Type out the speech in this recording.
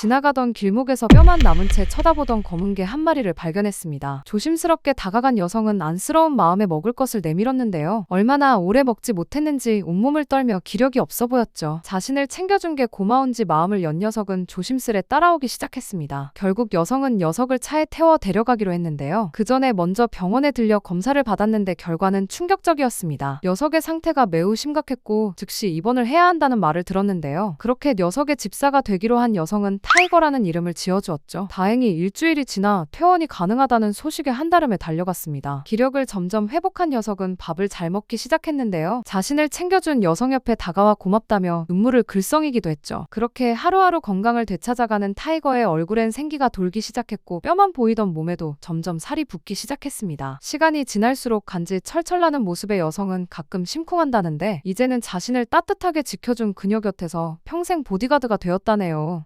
지나가던 길목에서 뼈만 남은 채 쳐다보던 검은 개 한 마리를 발견했습니다. 조심스럽게 다가간 여성은 안쓰러운 마음에 먹을 것을 내밀었는데요. 얼마나 오래 먹지 못했는지 온몸을 떨며 기력이 없어 보였죠. 자신을 챙겨준 게 고마운지 마음을 연 녀석은 조심스레 따라오기 시작했습니다. 결국 여성은 녀석을 차에 태워 데려가기로 했는데요. 그 전에 먼저 병원에 들려 검사를 받았는데 결과는 충격적이었습니다. 녀석의 상태가 매우 심각했고 즉시 입원을 해야 한다는 말을 들었는데요. 그렇게 녀석의 집사가 되기로 한 여성은 타이거라는 이름을 지어주었죠. 다행히 일주일이 지나 퇴원이 가능하다는 소식에 한달음에 달려갔습니다. 기력을 점점 회복한 녀석은 밥을 잘 먹기 시작했는데요. 자신을 챙겨준 여성 옆에 다가와 고맙다며 눈물을 글썽이기도 했죠. 그렇게 하루하루 건강을 되찾아가는 타이거의 얼굴엔 생기가 돌기 시작했고 뼈만 보이던 몸에도 점점 살이 붙기 시작했습니다. 시간이 지날수록 간지 철철 나는 모습의 여성은 가끔 심쿵한다는데 이제는 자신을 따뜻하게 지켜준 그녀 곁에서 평생 보디가드가 되었다네요.